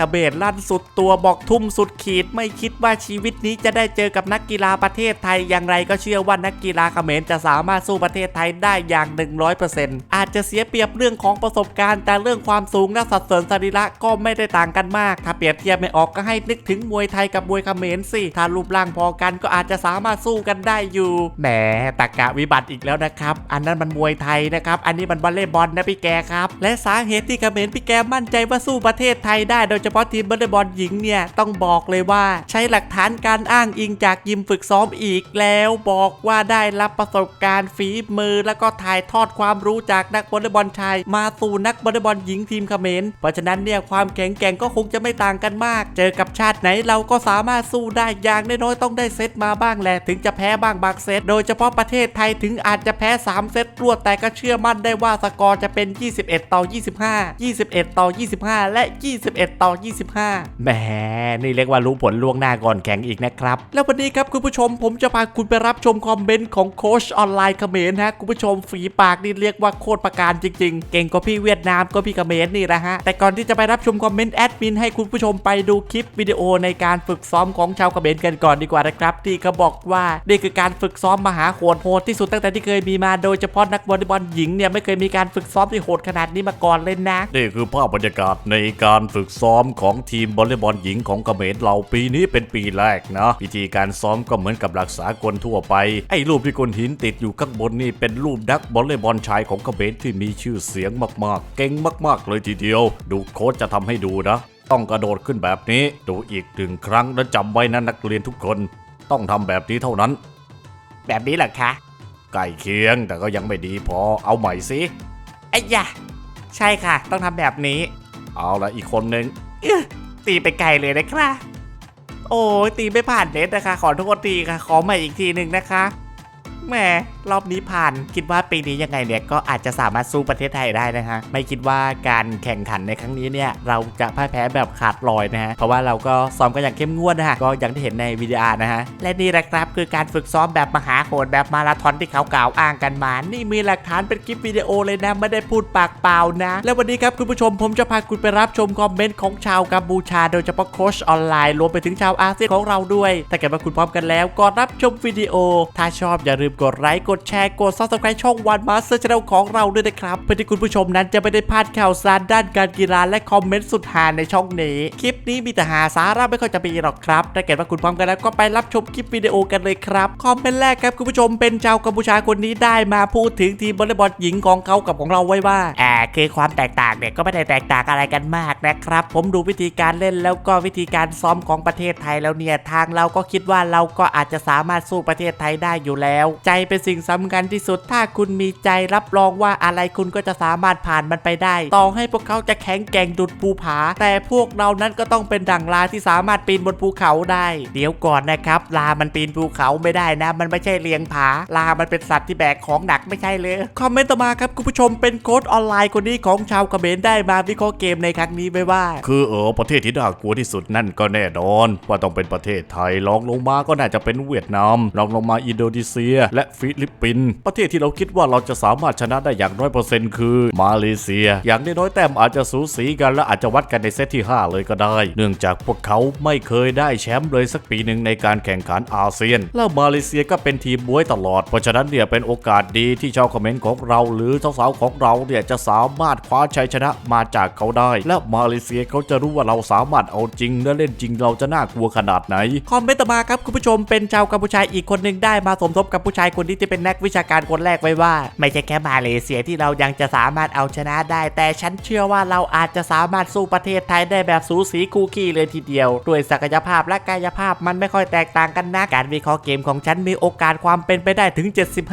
ขเบนลั่นสุดตัวบอกทุ่มสุดขีด ไม่คิดว่าชีวิตนี้จะได้เจอกับนักกีฬาประเทศไทยอย่างไรก็เชื่อว่านักกีฬาเขมรจะสามารถสู้ประเทศไทยได้อย่าง 100%อาจจะเสียเปรียบเรื่องของประสบการณ์ แต่เรื่องความสูงและสัดส่วนสรีระก็ไม่ได้ต่างกันมาก ถ้าเปรียบเทียบไม่ออกก็ให้นึกถึงมวยไทยกับมวยเขมรสิถ้ารูปร่างพอกันก็อาจจะสามารถสู้กันได้อยู่แหมตะกะวิบัติอีกแล้วนะครับ อันนั้นมันมวยไทยนะครับ อันนี้มันวอลเลย์บอลนะพี่แกครับ และสาเหตุที่เขมรพี่แกมั่นใจว่าสู้ประเทศไทยได้โดยเฉพาะทีมวอลเลย์บอลหญิงเนี่ยต้องบอกเลยว่าใช้หลักฐานการอ้างอิงจากยิมฝึกซ้อมอีกแล้วบอกว่าได้รับประสบการณ์ฝีมือ แล้วก็ถ่ายทอดความรู้จากนักวอลเลย์บอลชาย มาสู่นักวอลเลย์บอลหญิงทีมเขมรเพราะฉะนั้นเนี่ยความแข็งแกร่งก็คงจะไม่ต่างกันมาก เจอกับชาติไหนเราก็สามารถสู้ได้อย่างน้อยๆต้องได้เซตมาบ้างแหละถึงจะแพ้บ้างบางเซตโดยเฉพาะประเทศไทยถึงอาจจะแพ้ 3 เซตรวดแต่ก็เชื่อมั่นได้ว่าสกอร์จะเป็น 21 ต่อ 25 21 ต่อ 25 และ 21 ต่อ25แหมนี่เรียกว่ารู้ผลล่วงหน้าก่อนแข่งอีกนะครับ แล้ววันนี้ครับคุณผู้ชมผมจะพาคุณไปรับชมคอมเมนต์ของโค้ชออนไลน์เขมรฮะคุณผู้ชมฝีปากนี่เรียกว่าโคตรประการจริง ๆ เก่งกว่าพี่เวียดนามก็พี่เขมรนี่แหละฮะแต่ก่อนที่จะไปรับชมคอมเมนต์แอดมินให้คุณผู้ชมไปดูคลิปวิดีโอในการฝึกซ้อมของชาวเขมรกันก่อนดีกว่านะครับ ที่เขาบอกว่านี่คือการฝึกซ้อมมหาโหดโหดที่สุดตั้งแต่ที่เคยมีมาโดยเฉพาะนักวอลเลย์บอลหญิงเนี่ยไม่เคยมีการฝึกซ้อมที่โหดขนาดนี้มาก่อนเลยนะนี่คือภาพบรรยากาศในการฝึกซ้อมของทีมวอลเลย์บอลหญิงของเขมรเราปีนี้เป็นปีแรกนะวิธีการซ้อมก็เหมือนกับหลักสากลทั่วไป ไอ้รูปที่ก้นหินติดอยู่ข้างบนนี่เป็นรูปนักวอลเลย์บอลชายของเขมรที่มีชื่อเสียงมากๆ เก่งมากๆ เลยทีเดียว ดูโค้ชจะทำให้ดูนะ ต้องกระโดดขึ้นแบบนี้ ดูอีกหนึ่งครั้งแล้วจำไว้นะนักเรียนทุกคน ต้องทำแบบนี้เท่านั้น แบบนี้เหรอคะใกล้เคียงแต่ก็ยังไม่ดีพอเอาใหม่สิไอ้ยะใช่ค่ะ ต้องทำแบบนี้ เอาละอีกคนหนึ่งอื้อ ตีไปไกลเลยนะครับโอ้ยตีไม่ผ่านเน็ตนะคะ ขอโทษทีค่ะ ขอใหม่อีกทีหนึ่งนะคะ แหมรอบนี้ผ่านคิดว่าปีนี้ยังไงเนี่ยก็อาจจะสามารถสู้ประเทศไทยได้นะฮะไม่คิดว่าการแข่งขันในครั้งนี้เนี่ยเราจะพ่ายแพ้แบบขาดลอยนะฮะเพราะว่าเราก็ซ้อมกันอย่างเข้มงวดนะฮะก็อย่างที่เห็นในวิดีโอนะฮะและนี่แหละครับคือการฝึกซ้อมแบบมหาโหดแบบมาราธอนที่เขากล่าวอ้างกันมา นี่มีหลักฐานเป็นคลิปวิดีโอเลยนะไม่ได้พูดปากเปล่านะ แล้ววันนี้ครับคุณผู้ชมผมจะพาคุณไปรับชมคอมเมนต์ของชาวกัมพูชา โดยเฉพาะโค้ชออนไลน์รวมไปถึงชาวอาเซียนของเราด้วยถ้าเกิดว่าคุณพร้อมกันแล้วก็รับชมวิดีโอ ถ้าชอบอย่าลืมกดไลค์กดแชร์กด subscribe ช่องวันมาสเตอร์ชแนลของเราด้วยนะครับเพื่อที่คุณผู้ชมนั้นจะไม่ได้พลาดข่าวสารด้านการกีฬาและคอมเมนต์สุดฮาในช่องนี้ คลิปนี้มีแต่หาสาระไม่ค่อยจะมีหรอกครับถ้าเกิดว่าคุณพร้อมกันแล้วก็ไปรับชมคลิปวิดีโอกันเลยครับคอมเมนต์แรกครับคุณผู้ชมเป็นชาวกัมพูชาคนนี้ได้มาพูดถึงทีมวอลเลย์บอลหญิงของเขากับของเราไว้ว่าอ่าคือความแตกต่างเนี่ยก็ไม่ได้แตกต่างอะไรกันมากนะครับ ผมดูวิธีการเล่นแล้วก็วิธีการซ้อมของประเทศไทยแล้วเนี่ยทางเราก็คิดว่าเราก็อาจจะสามารถสู้ประเทศไทยได้อยู่แล้วใจเป็นสิ่งสำคัญที่สุด ถ้าคุณมีใจรับรองว่าอะไรคุณก็จะสามารถผ่านมันไปได้ต่อให้พวกเขาจะแข็งแกร่งดุดภูผา แต่พวกเรานั้นก็ต้องเป็นดั่งลาที่สามารถปีนบนภูเขาได้ เดี๋ยวก่อนนะครับ ลามันปีนภูเขาไม่ได้นะ มันไม่ใช่เลียงผา ลามันเป็นสัตว์ที่แบกของหนักไม่ใช่เลยคอมเมนต์ต่อมาครับคุณผู้ชมเป็นโค้ดออนไลน์คนนี้ของชาวเขมรได้มาวิเคราะห์เกมในครั้งนี้ไว้ว่า คือเออประเทศที่น่ากลัวที่สุดนั่นก็แน่นอน ว่าต้องเป็นประเทศไทยรองลงมาก็น่าจะเป็นเวียดนามรองลงมาอินโดนีเซียและฟิลิปปินส์ประเทศที่เราคิดว่าเราจะสามารถชนะได้อย่างร้อยเปอร์เซ็นต์คือ มาเลเซีย อย่างน้อยแต้มอาจจะสูสีกันและอาจจะวัดกันในเซตที่ 5 เลยก็ได้ เนื่องจากพวกเขาไม่เคยได้แชมป์เลยสักปีหนึ่งในการแข่งขันอาเซียน แล้วมาเลเซียก็เป็นทีมบวยตลอด เพราะฉะนั้นเนี่ยเป็นโอกาสดีที่ชาวคอมเมนต์ของเราหรือสาวๆของเราเนี่ยจะสามารถคว้าชัยชนะมาจากเขาได้ และมาเลเซียเขาจะรู้ว่าเราสามารถเอาจริงและเล่นจริงเราจะน่ากลัวขนาดไหนคอมเมนต์ต่อมาครับคุณผู้ชมเป็นชาวกัมพูชาอีกคนหนึ่งได้มาสมทบกับผู้ชายคนนี้ที่เป็นนักวิชาการคนแรกไว้ว่า ไม่ใช่แค่มาเลเซียที่เรายังจะสามารถเอาชนะได้ แต่ฉันเชื่อว่าเราอาจจะสามารถสู้ประเทศไทยได้แบบสูสีคู่ขี้เลยทีเดียวด้วยศักยภาพและกายภาพมันไม่ค่อยแตกต่างกันนะการวิเคราะห์เกมของฉันมีโอกาสความเป็นไปได้ถึง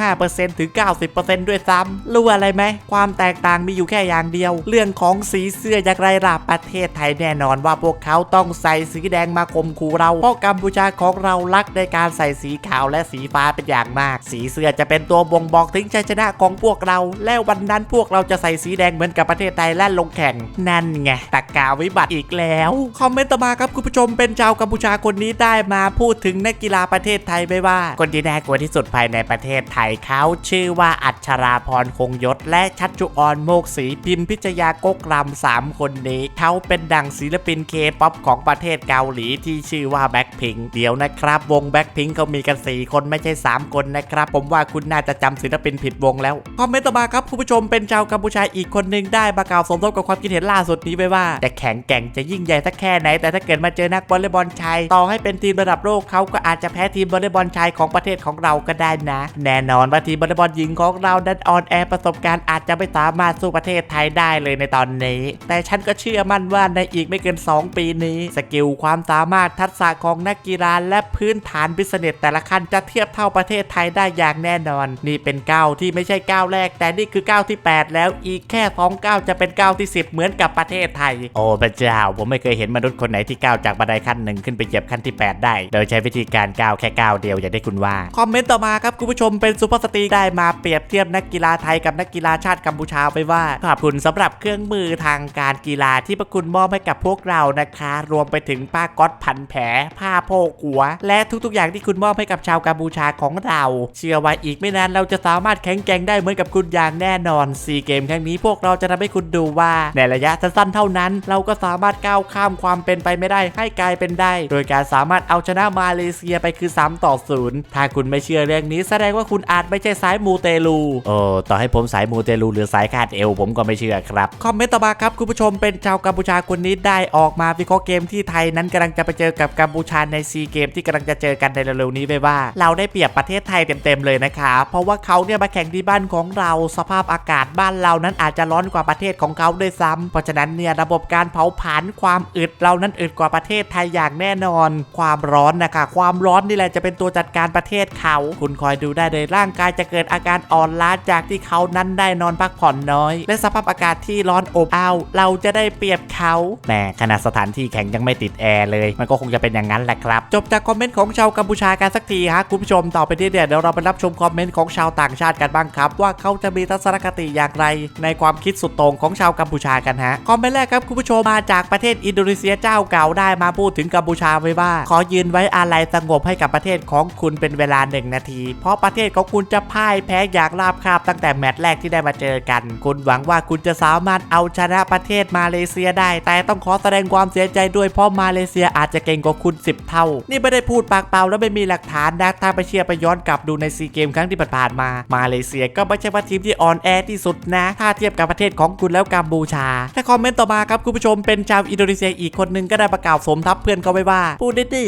75%ถึง 90%ด้วยซ้ำรู้อะไรไหมความแตกต่างมีอยู่แค่อย่างเดียว เรื่องของสีเสื้อยางไรล่ะประเทศไทยแน่นอนว่าพวกเขาต้องใส่สีแดงมาข่มขู่เราเพราะกัมพูชาของเรารักในการใส่สีขาวและสีฟ้าเป็นอย่างมากสีเสื้อจะเป็นตัวบ่งบอกถึงชัยชนะของพวกเรา และวันนั้นพวกเราจะใส่สีแดงเหมือนกับประเทศไทยและลงแข่ง นั่นไงตะกาวิบัติอีกแล้ว คอมเมนต์ต่อมาครับคุณผู้ชมเป็นชาวกัมพูชาคนนี้ได้มาพูดถึงนักกีฬาประเทศไทยไปว่า คนที่น่ากลัวที่สุดภายในประเทศไทยเขาชื่อว่าอัชราพรคงยศ และชัชจุออนโมกศรีพิมพิชยากกรำสามคนนี้เขาเป็นดังศิลปินเคป๊อปของประเทศเกาหลีที่ชื่อว่าแบ็คพิงเดี๋ยวนะครับ วงแบ็คพิงเขามีกัน4คนไม่ใช่ 3 คนนะครับ ผมว่าคุณน่าจะจำศิลปินผิดวงแล้วคอมเมนต์ต่อมาครับคุณผู้ชมเป็นชาวกัมพูชาอีกคนหนึ่งได้มากล่าวสมทบกับความคิดเห็นล่าสุดนี้ไปว่าจะแข็งแกร่งจะยิ่งใหญ่สักแค่ไหน แต่ถ้าเกิดมาเจอนักวอลเลย์บอลชายต่อให้เป็นทีมระดับโลกเขาก็อาจจะแพ้ทีมวอลเลย์บอลชายของประเทศของเราก็ได้นะ แน่นอนว่าทีมวอลเลย์บอลหญิงของเราดันออนแอร์ประสบการณ์อาจจะไม่สามารถสู้ประเทศไทยได้เลยในตอนนี้ แต่ฉันก็เชื่อมั่นว่าในอีกไม่เกิน 2 ปีนี้ สกิลความสามารถทักษะของนักกีฬาและพื้นฐานบิสเนสแต่ละขั้นจะเทียบเท่าประเทศไทยได้อย่างแน่นอน นี่เป็นก้าวที่ไม่ใช่ก้าวแรก แต่นี่คือก้าวที่ 8 แล้วอีกแค่สองก้าวจะเป็นก้าวที่ 10 เหมือนกับประเทศไทย โอ้พระเจ้า ผมไม่เคยเห็นมนุษย์คนไหนที่ก้าวจากบันไดขั้นหนึ่งขึ้นไปเหยียบขั้นที่ 8 ได้ โดยใช้วิธีการก้าวแค่ก้าวเดียวอย่างที่คุณว่า คอมเมนต์ต่อมาครับคุณผู้ชมเป็นสุภาพสตรีได้มาเปรียบเทียบนักกีฬาไทยกับนักกีฬาชาติกัมพูชาไปว่าขอบคุณสำหรับเครื่องมือทางการกีฬาที่พระคุณมอบให้กับพวกเรานะคะ รวมไปถึงป้าก๊อตพันแผลผ้าโพกหัว และทุกๆอย่างที่คุณมอบให้กับชาวกัมพูชาของเราเชื่อว่าอีกไม่นานเราจะสามารถแข็งแกร่งได้เหมือนกับคุณอย่างแน่นอนซีเกมครั้งนี้พวกเราจะทำให้คุณดูว่า ในระยะสั้นๆเท่านั้น เราก็สามารถก้าวข้ามความเป็นไปไม่ได้ให้กลายเป็นได้ โดยการสามารถเอาชนะมาเลเซียไปคือ 3 ต่อ 0 ถ้าคุณไม่เชื่อเรื่องนี้แสดงว่าคุณอาจไม่ใช่สายมูเตลูโอ้ต่อให้ผมสายมูเตลูหรือสายคาดเอวผมก็ไม่เชื่อครับคอมเมนต์ต่อมาครับคุณผู้ชมเป็นชาวกัมพูชาคนนี้ได้ออกมาวิเคราะห์เกมที่ไทยนั้นกำลังจะไปเจอกับกัมพูชาในซีเกมที่กำลังจะเจอกันในเร็วๆนี้ไปว่า เราได้เปรียบประเทศไทยเต็มๆเลยนะคะ เพราะว่าเขาเนี่ยมาแข่งที่บ้านของเราสภาพอากาศบ้านเรานั้นอาจจะร้อนกว่าประเทศของเขาด้วยซ้ำเพราะฉะนั้นเนี่ยระบบการเผาผลาญความอึดเรานั้นอึดกว่าประเทศไทยอย่างแน่นอน ความร้อนนะคะ ความร้อนนี่แหละจะเป็นตัวจัดการประเทศเขา คุณคอยดูได้เลยร่างกายจะเกิดอาการอ่อนล้าจากที่เขานั้นได้นอนพักผ่อนน้อย และสภาพอากาศที่ร้อนอบอ้าวเราจะได้เปรียบเขาแหมขนาดสถานที่แข่งยังไม่ติดแอร์เลย มันก็คงจะเป็นอย่างนั้นแหละครับ จบจากคอมเมนต์ของชาวกัมพูชากันสักทีฮะคุณผู้ชมต่อไปนี้เนี่ยเดี๋ยวเราไปรับชมคอมเมนต์ของชาวต่างชาติกันบ้างครับ ว่าเขาจะมีทัศนคติอย่างไร ในความคิดสุดโต่งของชาวกัมพูชากันฮะคอมเมนต์แรกครับคุณผู้ชมมาจากประเทศอินโดนีเซียเจ้าเก่าได้มาพูดถึงกัมพูชาไว้ว่า ขอยืนไว้อาลัยสงบให้กับประเทศของคุณเป็นเวลาหนึ่งนาที เพราะประเทศของคุณจะพ่ายแพ้อย่างราบคาบตั้งแต่แมตช์แรกที่ได้มาเจอกัน คุณหวังว่าคุณจะสามารถเอาชนะประเทศมาเลเซียได้ แต่ต้องขอแสดงความเสียใจด้วยเพราะมาเลเซียอาจจะเก่งกว่าคุณ 10 เท่า นี่ไม่ได้พูดปากเปล่าและไม่มีหลักฐานนะถ้าไปเชียร์ไปย้อนกลับดูในซีเกมครั้งที่ผ่านๆมา มาเลเซียก็ไม่ใช่ว่าทีมที่อ่อนแอที่สุดนะ ถ้าเทียบกับประเทศของคุณแล้วกัมพูชาและคอมเมนต์ต่อมาครับคุณผู้ชมเป็นชาวอินโดนีเซียอีกคนนึงก็ได้ประกาศสมทับเพื่อนเขาไว้ว่า พูดได้ดี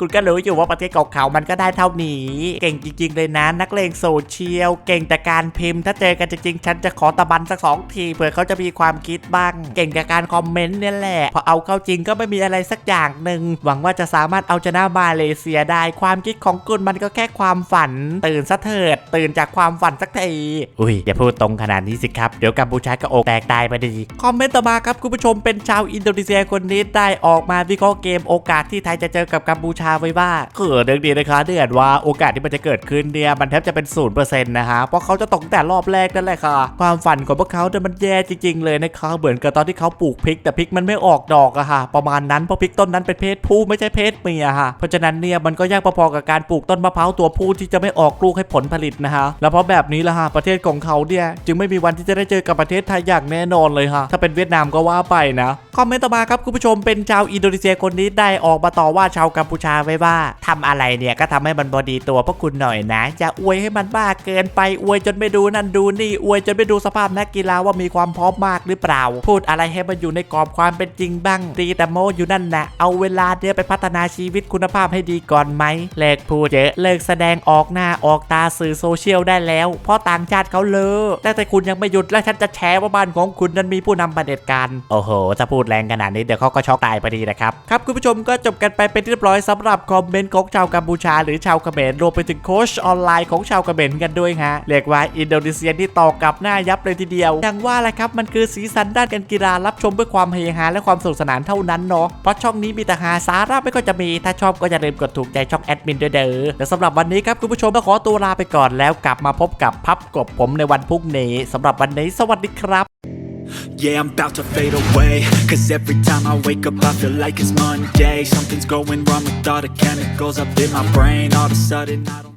คุณก็รู้อยู่ว่าประเทศของเขามันก็ได้เท่านี้ เก่งจริงๆเลยนะนักเลงโซเชียลเก่งแต่การพิมพ์ ถ้าเจอกันจริงๆฉันจะขอตะบันสักสองทีเผื่อเขาจะมีความคิดบ้าง เก่งกับการคอมเมนต์เนี่ยแหละพอเอาเข้าจริงก็ไม่มีอะไรสักอย่างหนึ่งหวังว่าจะสามารถเอาชนะมาเลเซียได้ความคิดของคุณมันก็แค่ความฝันตื่นซะเถิด ตื่นจากความฝันสักที อุ้ยอย่าพูดตรงขนาดนี้สิครับ เดี๋ยวกัมพูชาก็อกแตกตายไปดี คอมเมนต์ต่อมาครับคุณผู้ชมเป็นชาวอินโดนีเซียคนนี้ได้ออกมาวิเคราะห์เกมโอกาสที่ไทยจะเจอกับกัมพูชาไว้ว่าคือเรื่องนี้นะคะเดือนว่าโอกาสที่มันจะเกิดขึ้นเนี่ยมันแทบจะเป็นศูนย์เปอร์เซ็นต์นะฮะเพราะเขาจะตกตั้งแต่รอบแรกนั่นแหละค่ะ ความฝันของพวกเขาเนี่ยมันแย่จริง ๆ เลยนะคะเหมือนกับตอนที่เขาปลูกพริก แต่พริกมันไม่ออกดอกอะค่ะ ประมาณนั้นเพราะพริกต้นนั้นเป็นเพศผู้ไม่ใช่เพศเมียค่ะเพราะฉะนั้นเนี่ยมันก็ยากพอๆกับการปลูกต้นมะพร้าวตัวผู้ที่จะะไม่ออกลูกให้ผลผลิตนะฮะแล้วเพราะแบบนี้ละฮะประเทศของเขาเนี่ยจึงไม่มีวันที่จะได้เจอกับประเทศไทยอย่างแน่นอนเลยฮะถ้าเป็นเวียดนามก็ว่าไปนะคอมเมนต์ต่อมาครับคุณผู้ชมเป็นชาวอินโดนีเซียคนนี้ได้ออกมาต่อว่าชาวกัมพูชาไว้ว่าทำอะไรเนี่ยก็ทำให้มันบอดีตัวพวกคุณหน่อยนะอย่าอวยให้มันบ้าเกินไปอวยจนไม่ดูนั่นดูนี่อวยจนไม่ดูสภาพนักกีฬาว่ามีความพร้อมมากหรือเปล่า พูดอะไรให้มันอยู่ในกรอบความเป็นจริงบ้างตีแต่โมอยู่นั่นนะเอาเวลาเนี่ยไปพัฒนาชีวิตคุณภาพให้ดีก่อนไหมเลิกพูดเยอะเลิกแสดงออกอกหน้าออกตาสื่อโซเชียลได้แล้ว เพราะต่างชาติเขาเลอแต่แต่คุณยังไม่หยุดและฉันจะแชร์ว่าบ้านของคุณนั้นมีผู้นำประเด็จการโอ้โหถ้าพูดแรงขนาดนี้เดี๋ยวเขาก็ช็อกตายพอดีนะครับครับคุณผู้ชมก็จบกันไปเป็นที่เรียบร้อยสำหรับคอมเมนต์ของชาวกัมพูชา หรือชาวเขมรรวมไปถึงโค้ชออนไลน์ของชาวเขมรกันด้วยฮะเรียกว่าอินโดนีเซียนี่ต่อกับหน้ายับเลยทีเดียวอย่างว่าแหละครับมันคือสีสันด้านการกีฬารับชมเพื่อความเฮฮาและความสนุกสนานเท่านั้นเนาะเพราะช่องนี้มีแต่หาสาระไม่ก็จะมีถ้าชอบก็อย่าลืมกดถูกใจช่องแอดมินด้วยเด้อและสำหรับวันนี้ครับคุณผู้ผู้ชมก็ขอตัวลาไปก่อนแล้วกลับมาพบกับพับกบผมในวันพรุ่งนี้สำหรับวันนี้สวัสดีครับ Yeah, I'm about to fade away Cause every time I wake up I feel like it's Monday Something's going wrong with all the chemicals up in my brain All of a sudden I don't